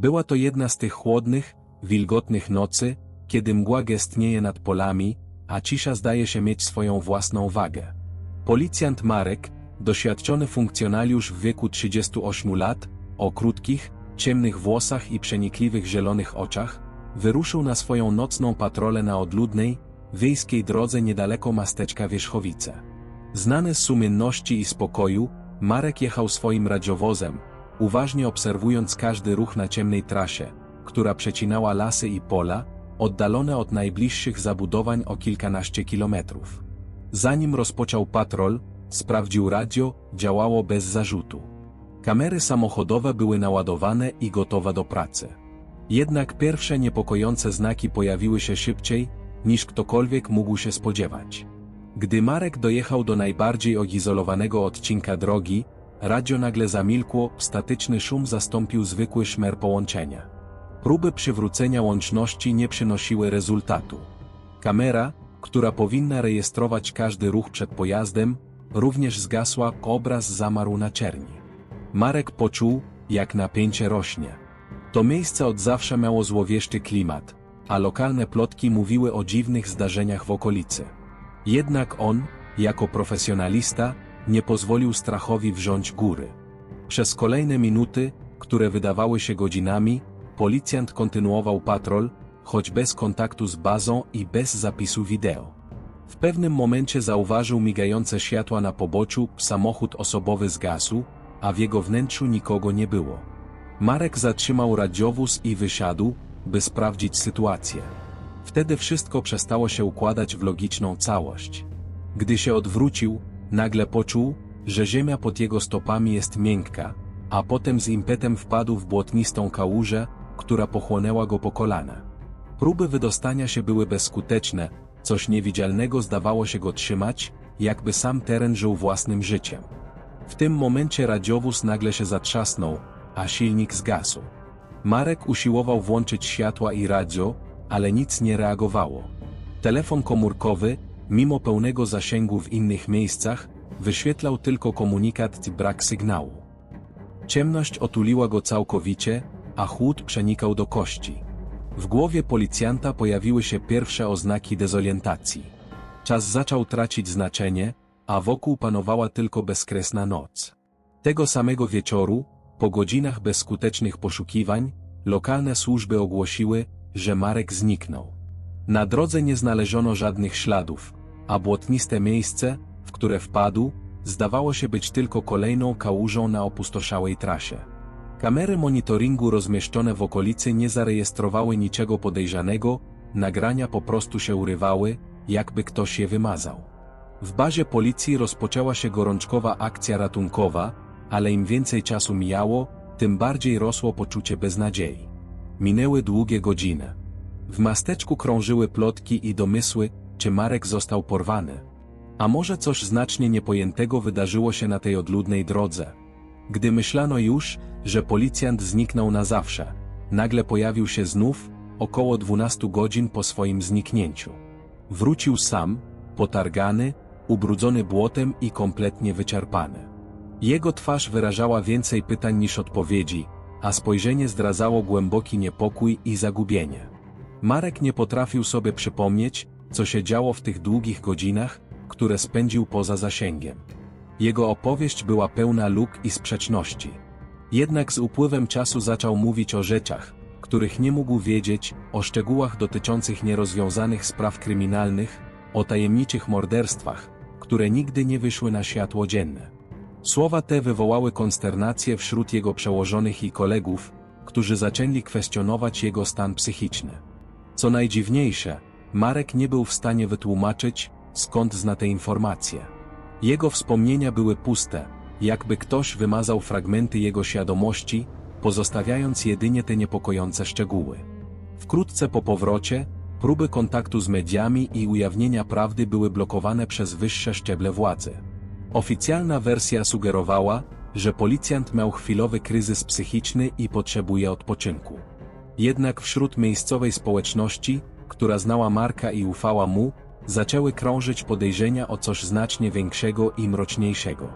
Była to jedna z tych chłodnych, wilgotnych nocy, kiedy mgła gestnieje nad polami, a cisza zdaje się mieć swoją własną wagę. Policjant Marek, doświadczony funkcjonariusz w wieku 38 lat, o krótkich, ciemnych włosach i przenikliwych zielonych oczach, wyruszył na swoją nocną patrolę na odludnej, wiejskiej drodze niedaleko miasteczka Wierzchowice. Znany z sumienności i spokoju, Marek jechał swoim radiowozem, uważnie obserwując każdy ruch na ciemnej trasie, która przecinała lasy i pola, oddalone od najbliższych zabudowań o kilkanaście kilometrów. Zanim rozpoczął patrol, sprawdził radio, działało bez zarzutu. Kamery samochodowe były naładowane i gotowe do pracy. Jednak pierwsze niepokojące znaki pojawiły się szybciej, niż ktokolwiek mógł się spodziewać. Gdy Marek dojechał do najbardziej odizolowanego odcinka drogi, radio nagle zamilkło, statyczny szum zastąpił zwykły szmer połączenia. Próby przywrócenia łączności nie przynosiły rezultatu. Kamera, która powinna rejestrować każdy ruch przed pojazdem, również zgasła, obraz zamarł na czerni. Marek poczuł, jak napięcie rośnie. To miejsce od zawsze miało złowieszczy klimat, a lokalne plotki mówiły o dziwnych zdarzeniach w okolicy. Jednak on, jako profesjonalista, nie pozwolił strachowi wrząć góry. Przez kolejne minuty, które wydawały się godzinami, policjant kontynuował patrol, choć bez kontaktu z bazą i bez zapisu wideo. W pewnym momencie zauważył migające światła na poboczu, samochód osobowy zgasł, a w jego wnętrzu nikogo nie było. Marek zatrzymał radiowóz i wysiadł, by sprawdzić sytuację. Wtedy wszystko przestało się układać w logiczną całość. Gdy się odwrócił, nagle poczuł, że ziemia pod jego stopami jest miękka, a potem z impetem wpadł w błotnistą kałużę, która pochłonęła go po kolana. Próby wydostania się były bezskuteczne, coś niewidzialnego zdawało się go trzymać, jakby sam teren żył własnym życiem. W tym momencie radiowóz nagle się zatrzasnął, a silnik zgasł. Marek usiłował włączyć światła i radio, ale nic nie reagowało. Telefon komórkowy, mimo pełnego zasięgu w innych miejscach, wyświetlał tylko komunikat brak sygnału. Ciemność otuliła go całkowicie, a chłód przenikał do kości. W głowie policjanta pojawiły się pierwsze oznaki dezorientacji. Czas zaczął tracić znaczenie, a wokół panowała tylko bezkresna noc. Tego samego wieczoru, po godzinach bezskutecznych poszukiwań, lokalne służby ogłosiły, że Marek zniknął. Na drodze nie znaleziono żadnych śladów, a błotniste miejsce, w które wpadł, zdawało się być tylko kolejną kałużą na opustoszałej trasie. Kamery monitoringu rozmieszczone w okolicy nie zarejestrowały niczego podejrzanego, nagrania po prostu się urywały, jakby ktoś je wymazał. W bazie policji rozpoczęła się gorączkowa akcja ratunkowa, ale im więcej czasu mijało, tym bardziej rosło poczucie beznadziei. Minęły długie godziny. W masteczku krążyły plotki i domysły, czy Marek został porwany. A może coś znacznie niepojętego wydarzyło się na tej odludnej drodze. Gdy myślano już, że policjant zniknął na zawsze, nagle pojawił się znów, około 12 godzin po swoim zniknięciu. Wrócił sam, potargany, ubrudzony błotem i kompletnie wyczerpany. Jego twarz wyrażała więcej pytań niż odpowiedzi, a spojrzenie zdradzało głęboki niepokój i zagubienie. Marek nie potrafił sobie przypomnieć, co się działo w tych długich godzinach, które spędził poza zasięgiem. Jego opowieść była pełna luk i sprzeczności. Jednak z upływem czasu zaczął mówić o rzeczach, których nie mógł wiedzieć, o szczegółach dotyczących nierozwiązanych spraw kryminalnych, o tajemniczych morderstwach, które nigdy nie wyszły na światło dzienne. Słowa te wywołały konsternację wśród jego przełożonych i kolegów, którzy zaczęli kwestionować jego stan psychiczny. Co najdziwniejsze, Marek nie był w stanie wytłumaczyć, skąd zna te informacje. Jego wspomnienia były puste, jakby ktoś wymazał fragmenty jego świadomości, pozostawiając jedynie te niepokojące szczegóły. Wkrótce po powrocie, próby kontaktu z mediami i ujawnienia prawdy były blokowane przez wyższe szczeble władzy. Oficjalna wersja sugerowała, że policjant miał chwilowy kryzys psychiczny i potrzebuje odpoczynku. Jednak wśród miejscowej społeczności, która znała Marka i ufała mu, zaczęły krążyć podejrzenia o coś znacznie większego i mroczniejszego.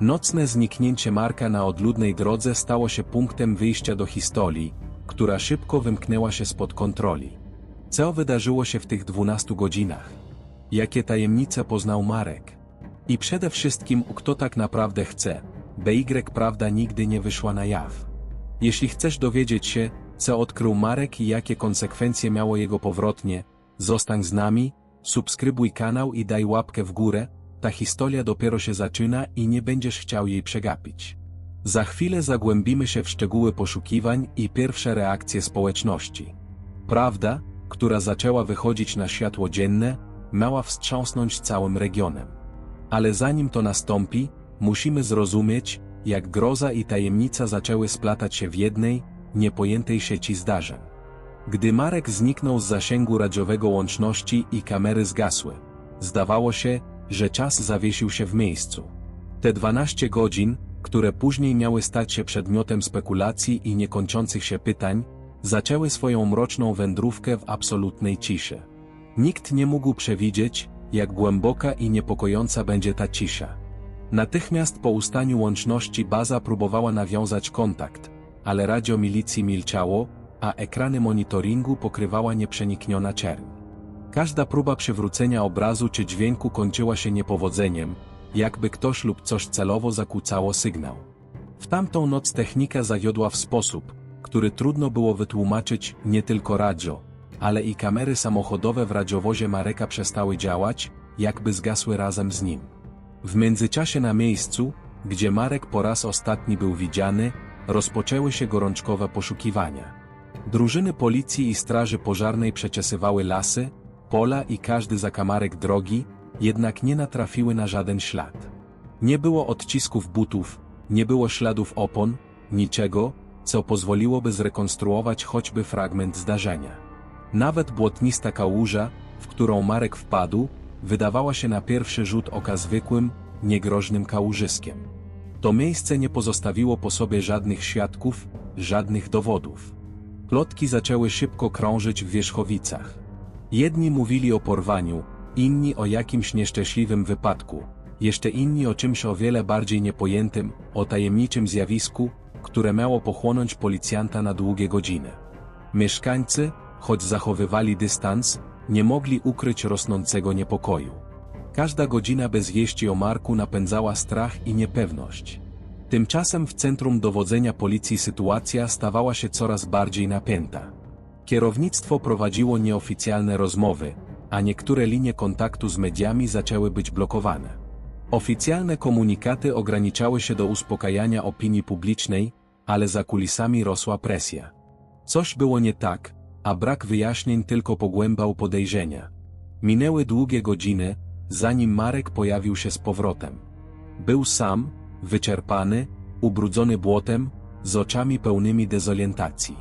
Nocne zniknięcie Marka na odludnej drodze stało się punktem wyjścia do historii, która szybko wymknęła się spod kontroli. Co wydarzyło się w tych 12 godzinach? Jakie tajemnice poznał Marek? I przede wszystkim, kto tak naprawdę chce, BY prawda nigdy nie wyszła na jaw. Jeśli chcesz dowiedzieć się, co odkrył Marek i jakie konsekwencje miało jego powrotnie, zostań z nami, subskrybuj kanał i daj łapkę w górę, ta historia dopiero się zaczyna i nie będziesz chciał jej przegapić. Za chwilę zagłębimy się w szczegóły poszukiwań i pierwsze reakcje społeczności. Prawda, która zaczęła wychodzić na światło dzienne, miała wstrząsnąć całym regionem. Ale zanim to nastąpi, musimy zrozumieć, jak groza i tajemnica zaczęły splatać się w jednej, niepojętej sieci zdarzeń. Gdy Marek zniknął z zasięgu radiowego łączności i kamery zgasły, zdawało się, że czas zawiesił się w miejscu. Te 12 godzin, które później miały stać się przedmiotem spekulacji i niekończących się pytań, zaczęły swoją mroczną wędrówkę w absolutnej ciszy. Nikt nie mógł przewidzieć, jak głęboka i niepokojąca będzie ta cisza. Natychmiast po ustaniu łączności baza próbowała nawiązać kontakt, ale radio milicji milczało, a ekrany monitoringu pokrywała nieprzenikniona czerń. Każda próba przywrócenia obrazu czy dźwięku kończyła się niepowodzeniem, jakby ktoś lub coś celowo zakłócało sygnał. W tamtą noc technika zawiodła w sposób, który trudno było wytłumaczyć nie tylko radio, ale i kamery samochodowe w radiowozie Mareka przestały działać, jakby zgasły razem z nim. W międzyczasie na miejscu, gdzie Marek po raz ostatni był widziany, rozpoczęły się gorączkowe poszukiwania. Drużyny policji i straży pożarnej przeczesywały lasy, pola i każdy zakamarek drogi, jednak nie natrafiły na żaden ślad. Nie było odcisków butów, nie było śladów opon, niczego, co pozwoliłoby zrekonstruować choćby fragment zdarzenia. Nawet błotnista kałuża, w którą Marek wpadł, wydawała się na pierwszy rzut oka zwykłym, niegroźnym kałużyskiem. To miejsce nie pozostawiło po sobie żadnych świadków, żadnych dowodów. Plotki zaczęły szybko krążyć w wierzchowicach. Jedni mówili o porwaniu, inni o jakimś nieszczęśliwym wypadku, jeszcze inni o czymś o wiele bardziej niepojętym, o tajemniczym zjawisku, które miało pochłonąć policjanta na długie godziny. Mieszkańcy, choć zachowywali dystans, nie mogli ukryć rosnącego niepokoju. Każda godzina bez wieści o Marku napędzała strach i niepewność. Tymczasem w centrum dowodzenia policji sytuacja stawała się coraz bardziej napięta. Kierownictwo prowadziło nieoficjalne rozmowy, a niektóre linie kontaktu z mediami zaczęły być blokowane. Oficjalne komunikaty ograniczały się do uspokajania opinii publicznej, ale za kulisami rosła presja. Coś było nie tak, a brak wyjaśnień tylko pogłębał podejrzenia. Minęły długie godziny, zanim Marek pojawił się z powrotem. Był sam, wyczerpany, ubrudzony błotem, z oczami pełnymi dezorientacji.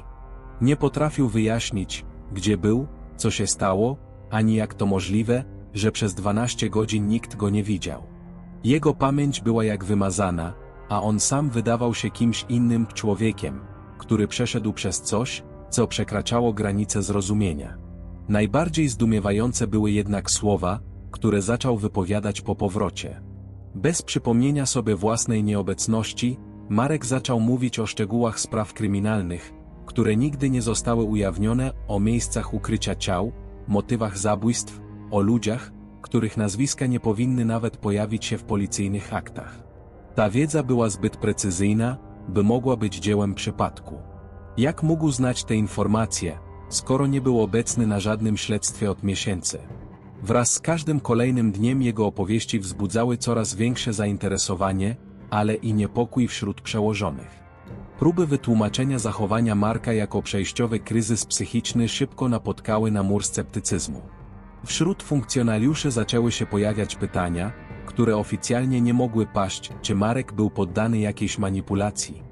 Nie potrafił wyjaśnić, gdzie był, co się stało, ani jak to możliwe, że przez 12 godzin nikt go nie widział. Jego pamięć była jak wymazana, a on sam wydawał się kimś innym człowiekiem, który przeszedł przez coś, co przekraczało granice zrozumienia. Najbardziej zdumiewające były jednak słowa, które zaczął wypowiadać po powrocie. Bez przypomnienia sobie własnej nieobecności, Marek zaczął mówić o szczegółach spraw kryminalnych, które nigdy nie zostały ujawnione, o miejscach ukrycia ciał, motywach zabójstw, o ludziach, których nazwiska nie powinny nawet pojawić się w policyjnych aktach. Ta wiedza była zbyt precyzyjna, by mogła być dziełem przypadku. Jak mógł znać te informacje, skoro nie był obecny na żadnym śledztwie od miesięcy? Wraz z każdym kolejnym dniem jego opowieści wzbudzały coraz większe zainteresowanie, ale i niepokój wśród przełożonych. Próby wytłumaczenia zachowania Marka jako przejściowy kryzys psychiczny szybko napotkały na mur sceptycyzmu. Wśród funkcjonariuszy zaczęły się pojawiać pytania, które oficjalnie nie mogły paść, czy Marek był poddany jakiejś manipulacji.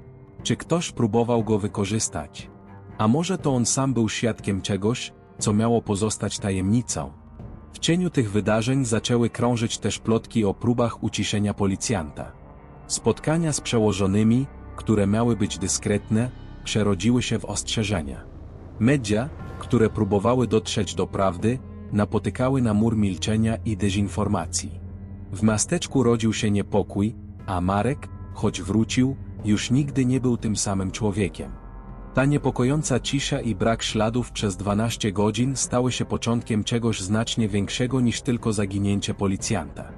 Czy ktoś próbował go wykorzystać? A może to on sam był świadkiem czegoś, co miało pozostać tajemnicą? W cieniu tych wydarzeń zaczęły krążyć też plotki o próbach uciszenia policjanta. Spotkania z przełożonymi, które miały być dyskretne, przerodziły się w ostrzeżenia. Media, które próbowały dotrzeć do prawdy, napotykały na mur milczenia i dezinformacji. W miasteczku rodził się niepokój, a Marek, choć wrócił, już nigdy nie był tym samym człowiekiem. Ta niepokojąca cisza i brak śladów przez 12 godzin stały się początkiem czegoś znacznie większego niż tylko zaginięcie policjanta.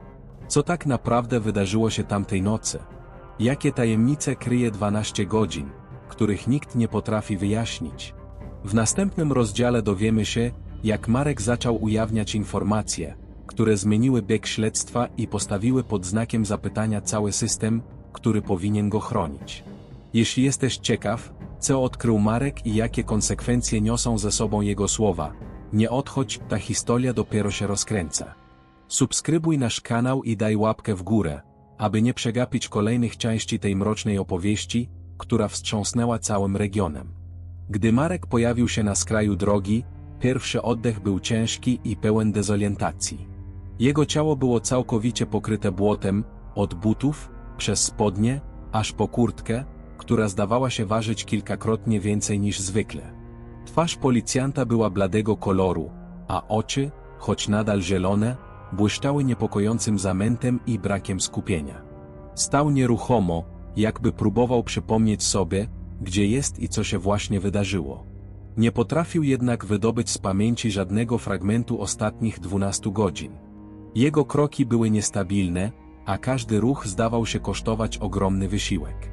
Co tak naprawdę wydarzyło się tamtej nocy? Jakie tajemnice kryje 12 godzin, których nikt nie potrafi wyjaśnić? W następnym rozdziale dowiemy się, jak Marek zaczął ujawniać informacje, które zmieniły bieg śledztwa i postawiły pod znakiem zapytania cały system, który powinien go chronić. Jeśli jesteś ciekaw, co odkrył Marek i jakie konsekwencje niosą ze sobą jego słowa, nie odchodź, ta historia dopiero się rozkręca. Subskrybuj nasz kanał i daj łapkę w górę, aby nie przegapić kolejnych części tej mrocznej opowieści, która wstrząsnęła całym regionem. Gdy Marek pojawił się na skraju drogi, pierwszy oddech był ciężki i pełen dezorientacji. Jego ciało było całkowicie pokryte błotem, od butów, przez spodnie, aż po kurtkę, która zdawała się ważyć kilkakrotnie więcej niż zwykle. Twarz policjanta była bladego koloru, a oczy, choć nadal zielone, błyszczały niepokojącym zamętem i brakiem skupienia. Stał nieruchomo, jakby próbował przypomnieć sobie, gdzie jest i co się właśnie wydarzyło. Nie potrafił jednak wydobyć z pamięci żadnego fragmentu ostatnich 12 godzin. Jego kroki były niestabilne, a każdy ruch zdawał się kosztować ogromny wysiłek.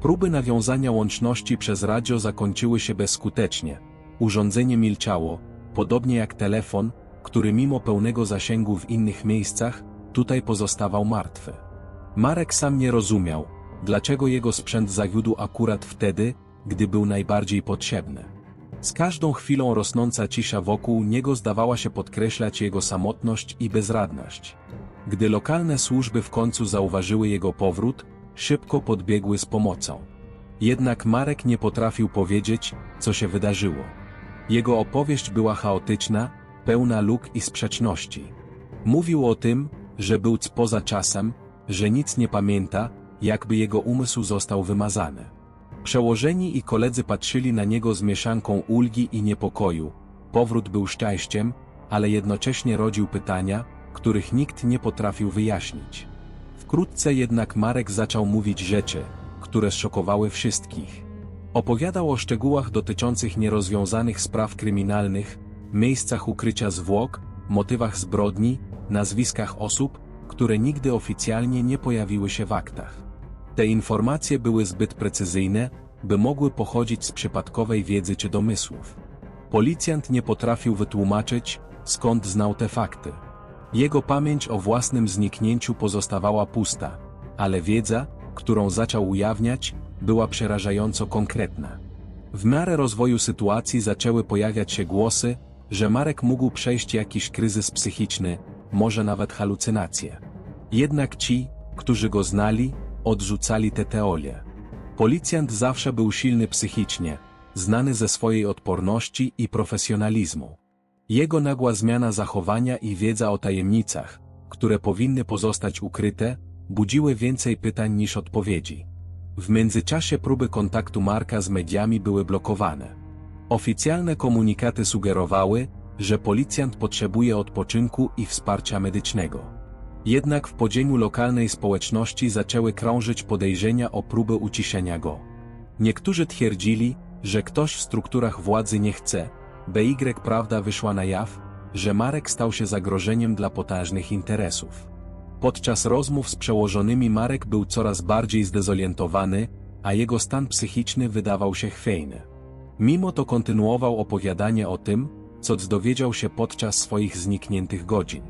Próby nawiązania łączności przez radio zakończyły się bezskutecznie. Urządzenie milczało, podobnie jak telefon, który mimo pełnego zasięgu w innych miejscach, tutaj pozostawał martwy. Marek sam nie rozumiał, dlaczego jego sprzęt zawiódł akurat wtedy, gdy był najbardziej potrzebny. Z każdą chwilą rosnąca cisza wokół niego zdawała się podkreślać jego samotność i bezradność. Gdy lokalne służby w końcu zauważyły jego powrót, szybko podbiegły z pomocą. Jednak Marek nie potrafił powiedzieć, co się wydarzyło. Jego opowieść była chaotyczna, pełna luk i sprzeczności. Mówił o tym, że był poza czasem, że nic nie pamięta, jakby jego umysł został wymazany. Przełożeni i koledzy patrzyli na niego z mieszanką ulgi i niepokoju. Powrót był szczęściem, ale jednocześnie rodził pytania, których nikt nie potrafił wyjaśnić. Wkrótce jednak Marek zaczął mówić rzeczy, które szokowały wszystkich. Opowiadał o szczegółach dotyczących nierozwiązanych spraw kryminalnych, miejscach ukrycia zwłok, motywach zbrodni, nazwiskach osób, które nigdy oficjalnie nie pojawiły się w aktach. Te informacje były zbyt precyzyjne, by mogły pochodzić z przypadkowej wiedzy czy domysłów. Policjant nie potrafił wytłumaczyć, skąd znał te fakty. Jego pamięć o własnym zniknięciu pozostawała pusta, ale wiedza, którą zaczął ujawniać, była przerażająco konkretna. W miarę rozwoju sytuacji zaczęły pojawiać się głosy, że Marek mógł przejść jakiś kryzys psychiczny, może nawet halucynacje. Jednak ci, którzy go znali, odrzucali te teorie. Policjant zawsze był silny psychicznie, znany ze swojej odporności i profesjonalizmu. Jego nagła zmiana zachowania i wiedza o tajemnicach, które powinny pozostać ukryte, budziły więcej pytań niż odpowiedzi. W międzyczasie próby kontaktu Marka z mediami były blokowane. Oficjalne komunikaty sugerowały, że policjant potrzebuje odpoczynku i wsparcia medycznego. Jednak w podziemiu lokalnej społeczności zaczęły krążyć podejrzenia o próbę uciszenia go. Niektórzy twierdzili, że ktoś w strukturach władzy nie chce, BY prawda wyszła na jaw, że Marek stał się zagrożeniem dla potężnych interesów. Podczas rozmów z przełożonymi Marek był coraz bardziej zdezorientowany, a jego stan psychiczny wydawał się chwiejny. Mimo to kontynuował opowiadanie o tym, co dowiedział się podczas swoich znikniętych godzin.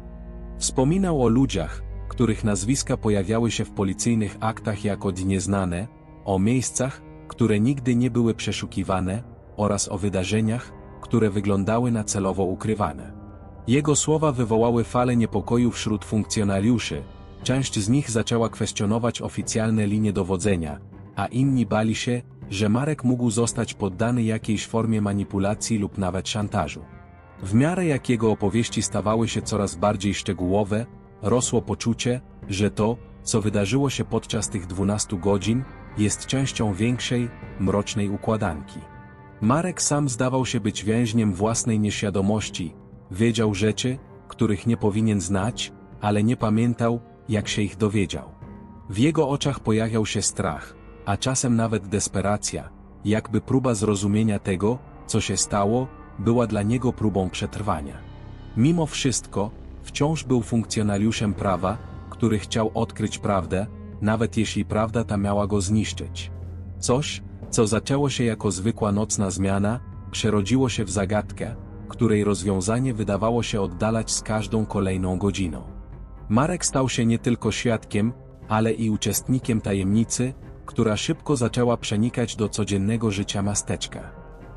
Wspominał o ludziach, których nazwiska pojawiały się w policyjnych aktach jako nieznane, o miejscach, które nigdy nie były przeszukiwane, oraz o wydarzeniach, które wyglądały na celowo ukrywane. Jego słowa wywołały falę niepokoju wśród funkcjonariuszy, część z nich zaczęła kwestionować oficjalne linie dowodzenia, a inni bali się, że Marek mógł zostać poddany jakiejś formie manipulacji lub nawet szantażu. W miarę jak jego opowieści stawały się coraz bardziej szczegółowe, rosło poczucie, że to, co wydarzyło się podczas tych 12 godzin, jest częścią większej, mrocznej układanki. Marek sam zdawał się być więźniem własnej nieświadomości, wiedział rzeczy, których nie powinien znać, ale nie pamiętał, jak się ich dowiedział. W jego oczach pojawiał się strach, a czasem nawet desperacja, jakby próba zrozumienia tego, co się stało, była dla niego próbą przetrwania. Mimo wszystko, wciąż był funkcjonariuszem prawa, który chciał odkryć prawdę, nawet jeśli prawda ta miała go zniszczyć. Coś, co zaczęło się jako zwykła nocna zmiana, przerodziło się w zagadkę, której rozwiązanie wydawało się oddalać z każdą kolejną godziną. Marek stał się nie tylko świadkiem, ale i uczestnikiem tajemnicy, która szybko zaczęła przenikać do codziennego życia miasteczka.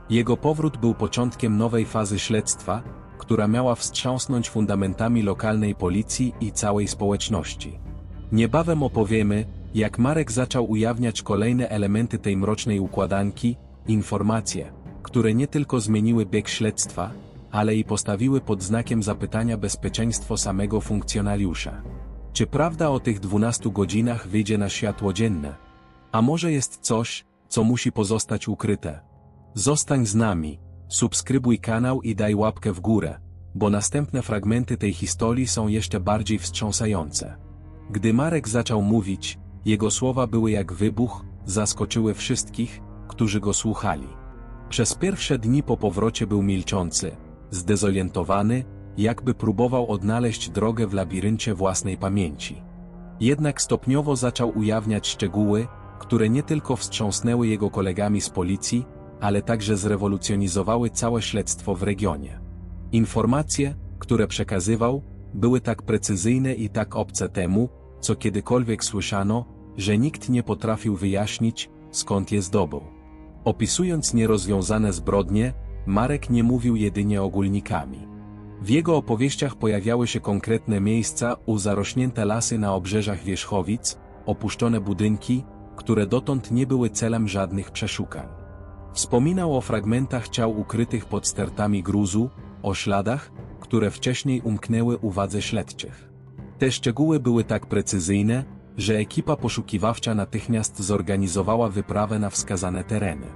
Jego powrót był początkiem nowej fazy śledztwa, która miała wstrząsnąć fundamentami lokalnej policji i całej społeczności. Niebawem opowiemy, jak Marek zaczął ujawniać kolejne elementy tej mrocznej układanki, informacje, które nie tylko zmieniły bieg śledztwa, ale i postawiły pod znakiem zapytania bezpieczeństwo samego funkcjonariusza. Czy prawda o tych 12 godzinach wyjdzie na światło dzienne? A może jest coś, co musi pozostać ukryte? Zostań z nami, subskrybuj kanał i daj łapkę w górę, bo następne fragmenty tej historii są jeszcze bardziej wstrząsające. Gdy Marek zaczął mówić, jego słowa były jak wybuch, zaskoczyły wszystkich, którzy go słuchali. Przez pierwsze dni po powrocie był milczący, zdezorientowany, jakby próbował odnaleźć drogę w labiryncie własnej pamięci. Jednak stopniowo zaczął ujawniać szczegóły, które nie tylko wstrząsnęły jego kolegami z policji, ale także zrewolucjonizowały całe śledztwo w regionie. Informacje, które przekazywał, były tak precyzyjne i tak obce temu, co kiedykolwiek słyszano, że nikt nie potrafił wyjaśnić, skąd je zdobył. Opisując nierozwiązane zbrodnie, Marek nie mówił jedynie ogólnikami. W jego opowieściach pojawiały się konkretne miejsca, uzarośnięte lasy na obrzeżach wierzchowic, opuszczone budynki, które dotąd nie były celem żadnych przeszukań. Wspominał o fragmentach ciał ukrytych pod stertami gruzu, o śladach, które wcześniej umknęły uwadze śledczych. Te szczegóły były tak precyzyjne, że ekipa poszukiwawcza natychmiast zorganizowała wyprawę na wskazane tereny.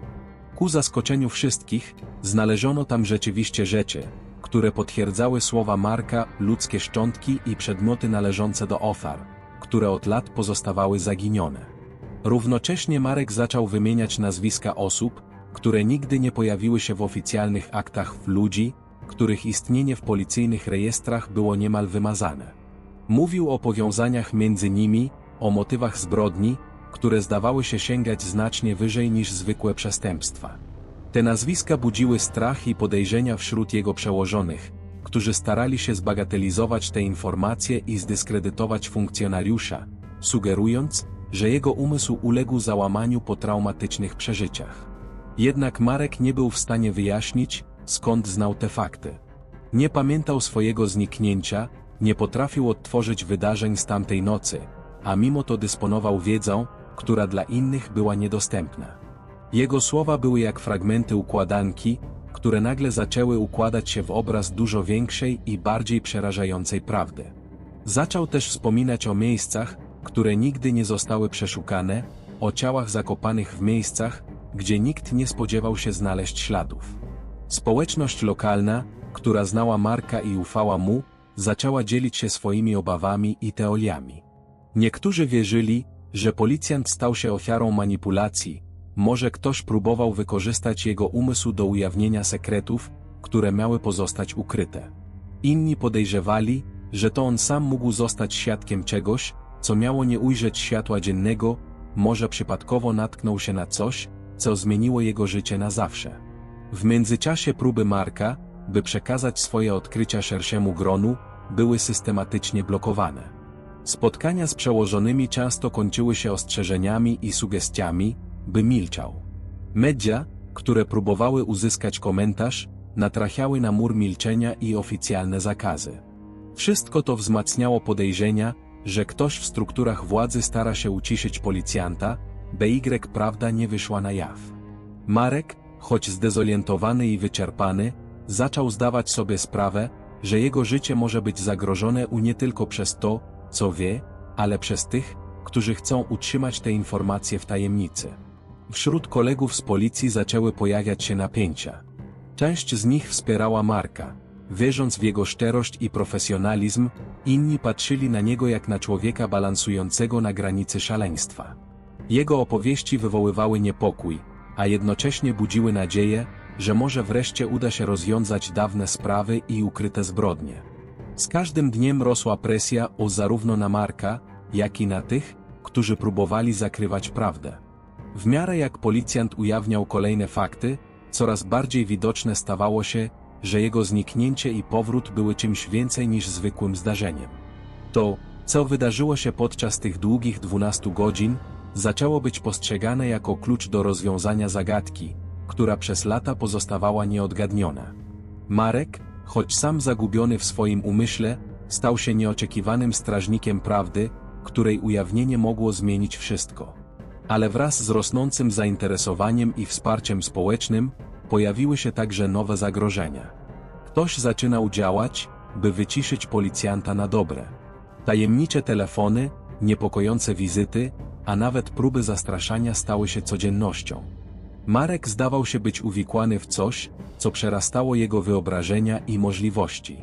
Ku zaskoczeniu wszystkich, znaleziono tam rzeczywiście rzeczy, które potwierdzały słowa Marka, ludzkie szczątki i przedmioty należące do ofiar, które od lat pozostawały zaginione. Równocześnie Marek zaczął wymieniać nazwiska osób, które nigdy nie pojawiły się w oficjalnych aktach w ludzi, których istnienie w policyjnych rejestrach było niemal wymazane. Mówił o powiązaniach między nimi, o motywach zbrodni, które zdawały się sięgać znacznie wyżej niż zwykłe przestępstwa. Te nazwiska budziły strach i podejrzenia wśród jego przełożonych, którzy starali się zbagatelizować te informacje i zdyskredytować funkcjonariusza, sugerując, że jego umysł uległ załamaniu po traumatycznych przeżyciach. Jednak Marek nie był w stanie wyjaśnić, skąd znał te fakty. Nie pamiętał swojego zniknięcia, nie potrafił odtworzyć wydarzeń z tamtej nocy, a mimo to dysponował wiedzą, która dla innych była niedostępna. Jego słowa były jak fragmenty układanki, które nagle zaczęły układać się w obraz dużo większej i bardziej przerażającej prawdy. Zaczął też wspominać o miejscach, które nigdy nie zostały przeszukane, o ciałach zakopanych w miejscach, gdzie nikt nie spodziewał się znaleźć śladów. Społeczność lokalna, która znała Marka i ufała mu, zaczęła dzielić się swoimi obawami i teoriami. Niektórzy wierzyli, że policjant stał się ofiarą manipulacji, może ktoś próbował wykorzystać jego umysł do ujawnienia sekretów, które miały pozostać ukryte. Inni podejrzewali, że to on sam mógł zostać świadkiem czegoś, co miało nie ujrzeć światła dziennego, może przypadkowo natknął się na coś, co zmieniło jego życie na zawsze. W międzyczasie próby Marka, by przekazać swoje odkrycia szerszemu gronu, były systematycznie blokowane. Spotkania z przełożonymi często kończyły się ostrzeżeniami i sugestiami, by milczał. Media, które próbowały uzyskać komentarz, natrafiały na mur milczenia i oficjalne zakazy. Wszystko to wzmacniało podejrzenia, że ktoś w strukturach władzy stara się uciszyć policjanta, by prawda nie wyszła na jaw. Marek, choć zdezorientowany i wyczerpany, zaczął zdawać sobie sprawę, że jego życie może być zagrożone u nie tylko przez to, co wie, ale przez tych, którzy chcą utrzymać te informacje w tajemnicy. Wśród kolegów z policji zaczęły pojawiać się napięcia. Część z nich wspierała Marka, wierząc w jego szczerość i profesjonalizm, inni patrzyli na niego jak na człowieka balansującego na granicy szaleństwa. Jego opowieści wywoływały niepokój, a jednocześnie budziły nadzieję, że może wreszcie uda się rozwiązać dawne sprawy i ukryte zbrodnie. Z każdym dniem rosła presja o zarówno na Marka, jak i na tych, którzy próbowali zakrywać prawdę. W miarę jak policjant ujawniał kolejne fakty, coraz bardziej widoczne stawało się, że jego zniknięcie i powrót były czymś więcej niż zwykłym zdarzeniem. To, co wydarzyło się podczas tych długich 12 godzin, zaczęło być postrzegane jako klucz do rozwiązania zagadki, która przez lata pozostawała nieodgadniona. Marek, choć sam zagubiony w swoim umyśle, stał się nieoczekiwanym strażnikiem prawdy, której ujawnienie mogło zmienić wszystko. Ale wraz z rosnącym zainteresowaniem i wsparciem społecznym, pojawiły się także nowe zagrożenia. Ktoś zaczynał działać, by wyciszyć policjanta na dobre. Tajemnicze telefony, niepokojące wizyty, a nawet próby zastraszania stały się codziennością. Marek zdawał się być uwikłany w coś, co przerastało jego wyobrażenia i możliwości.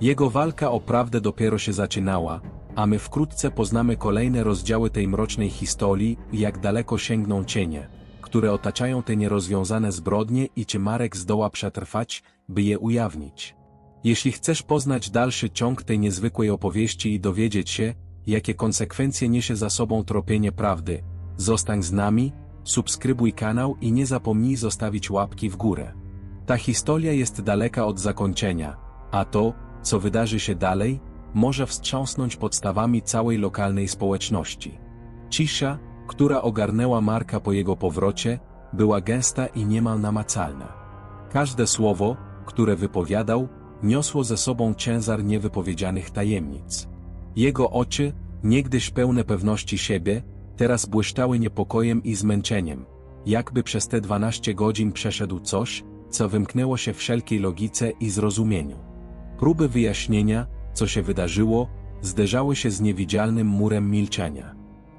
Jego walka o prawdę dopiero się zaczynała, a my wkrótce poznamy kolejne rozdziały tej mrocznej historii, jak daleko sięgną cienie, które otaczają te nierozwiązane zbrodnie i czy Marek zdoła przetrwać, by je ujawnić. Jeśli chcesz poznać dalszy ciąg tej niezwykłej opowieści i dowiedzieć się, jakie konsekwencje niesie za sobą tropienie prawdy, zostań z nami, subskrybuj kanał i nie zapomnij zostawić łapki w górę. Ta historia jest daleka od zakończenia, a to, co wydarzy się dalej, może wstrząsnąć podstawami całej lokalnej społeczności. Cisza, która ogarnęła Marka po jego powrocie, była gęsta i niemal namacalna. Każde słowo, które wypowiadał, niosło ze sobą ciężar niewypowiedzianych tajemnic. Jego oczy, niegdyś pełne pewności siebie, teraz błyszczały niepokojem i zmęczeniem, jakby przez te 12 godzin przeszedł coś, co wymknęło się wszelkiej logice i zrozumieniu. Próby wyjaśnienia, co się wydarzyło, zderzały się z niewidzialnym murem milczenia.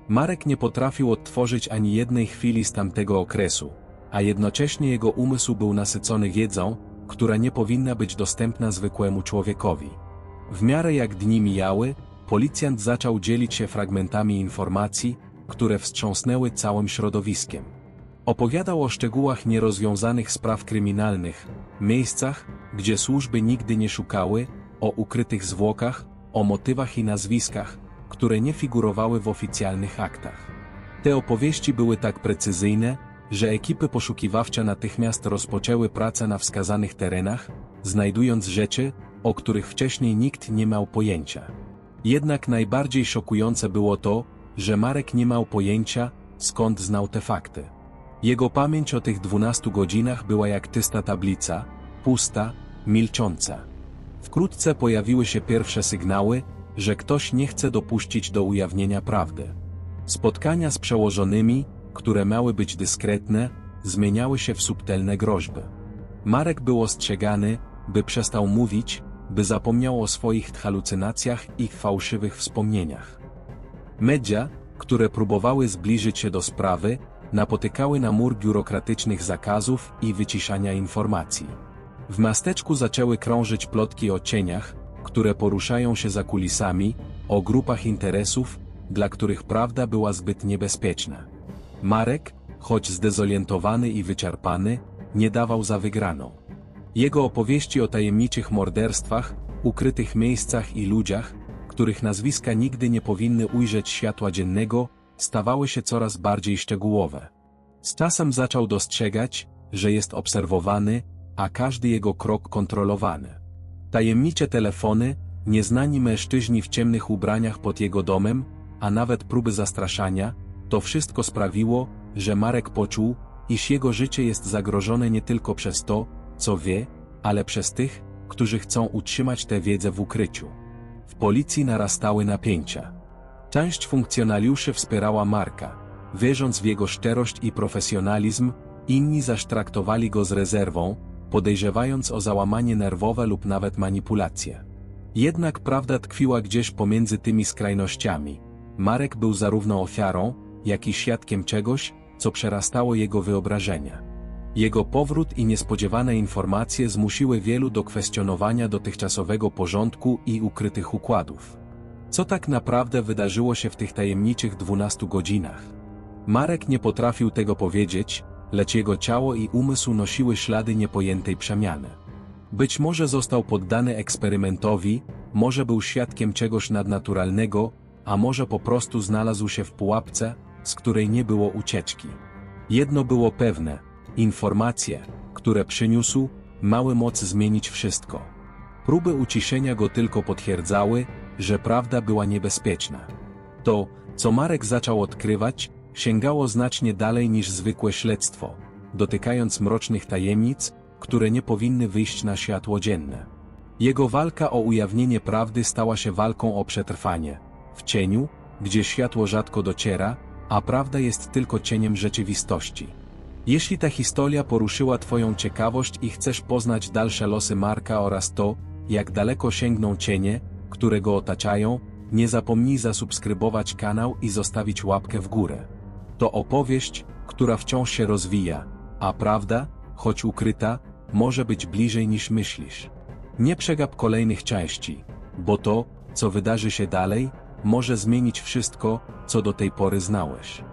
Marek nie potrafił odtworzyć ani jednej chwili z tamtego okresu, a jednocześnie jego umysł był nasycony wiedzą, która nie powinna być dostępna zwykłemu człowiekowi. W miarę jak dni mijały, policjant zaczął dzielić się fragmentami informacji, które wstrząsnęły całym środowiskiem. Opowiadał o szczegółach nierozwiązanych spraw kryminalnych, miejscach, gdzie służby nigdy nie szukały, o ukrytych zwłokach, o motywach i nazwiskach, które nie figurowały w oficjalnych aktach. Te opowieści były tak precyzyjne, że ekipy poszukiwawcze natychmiast rozpoczęły pracę na wskazanych terenach, znajdując rzeczy, o których wcześniej nikt nie miał pojęcia. Jednak najbardziej szokujące było to, że Marek nie miał pojęcia, skąd znał te fakty. Jego pamięć o tych dwunastu godzinach była jak tysta tablica, pusta, milcząca. Wkrótce pojawiły się pierwsze sygnały, że ktoś nie chce dopuścić do ujawnienia prawdy. Spotkania z przełożonymi, które miały być dyskretne, zmieniały się w subtelne groźby. Marek był ostrzegany, by przestał mówić, by zapomniał o swoich halucynacjach i fałszywych wspomnieniach. Media, które próbowały zbliżyć się do sprawy, napotykały na mur biurokratycznych zakazów i wyciszania informacji. W miasteczku zaczęły krążyć plotki o cieniach, które poruszają się za kulisami, o grupach interesów, dla których prawda była zbyt niebezpieczna. Marek, choć zdezorientowany i wyczerpany, nie dawał za wygraną. Jego opowieści o tajemniczych morderstwach, ukrytych miejscach i ludziach, których nazwiska nigdy nie powinny ujrzeć światła dziennego, stawały się coraz bardziej szczegółowe. Z czasem zaczął dostrzegać, że jest obserwowany, a każdy jego krok kontrolowany. Tajemnicze telefony, nieznani mężczyźni w ciemnych ubraniach pod jego domem, a nawet próby zastraszania, to wszystko sprawiło, że Marek poczuł, iż jego życie jest zagrożone nie tylko przez to, co wie, ale przez tych, którzy chcą utrzymać tę wiedzę w ukryciu. W policji narastały napięcia. Część funkcjonariuszy wspierała Marka, wierząc w jego szczerość i profesjonalizm, inni zaś traktowali go z rezerwą, podejrzewając o załamanie nerwowe lub nawet manipulacje. Jednak prawda tkwiła gdzieś pomiędzy tymi skrajnościami. Marek był zarówno ofiarą, jak i świadkiem czegoś, co przerastało jego wyobrażenia. Jego powrót i niespodziewane informacje zmusiły wielu do kwestionowania dotychczasowego porządku i ukrytych układów. Co tak naprawdę wydarzyło się w tych tajemniczych 12 godzinach? Marek nie potrafił tego powiedzieć, lecz jego ciało i umysł nosiły ślady niepojętej przemiany. Być może został poddany eksperymentowi, może był świadkiem czegoś nadnaturalnego, a może po prostu znalazł się w pułapce, z której nie było ucieczki. Jedno było pewne, informacje, które przyniósł, mały moc zmienić wszystko. Próby uciszenia go tylko potwierdzały, że prawda była niebezpieczna. To, co Marek zaczął odkrywać, sięgało znacznie dalej niż zwykłe śledztwo, dotykając mrocznych tajemnic, które nie powinny wyjść na światło dzienne. Jego walka o ujawnienie prawdy stała się walką o przetrwanie. W cieniu, gdzie światło rzadko dociera, a prawda jest tylko cieniem rzeczywistości. Jeśli ta historia poruszyła Twoją ciekawość i chcesz poznać dalsze losy Marka oraz to, jak daleko sięgną cienie, które go otaczają, nie zapomnij zasubskrybować kanał i zostawić łapkę w górę. To opowieść, która wciąż się rozwija, a prawda, choć ukryta, może być bliżej niż myślisz. Nie przegap kolejnych części, bo to, co wydarzy się dalej, może zmienić wszystko, co do tej pory znałeś.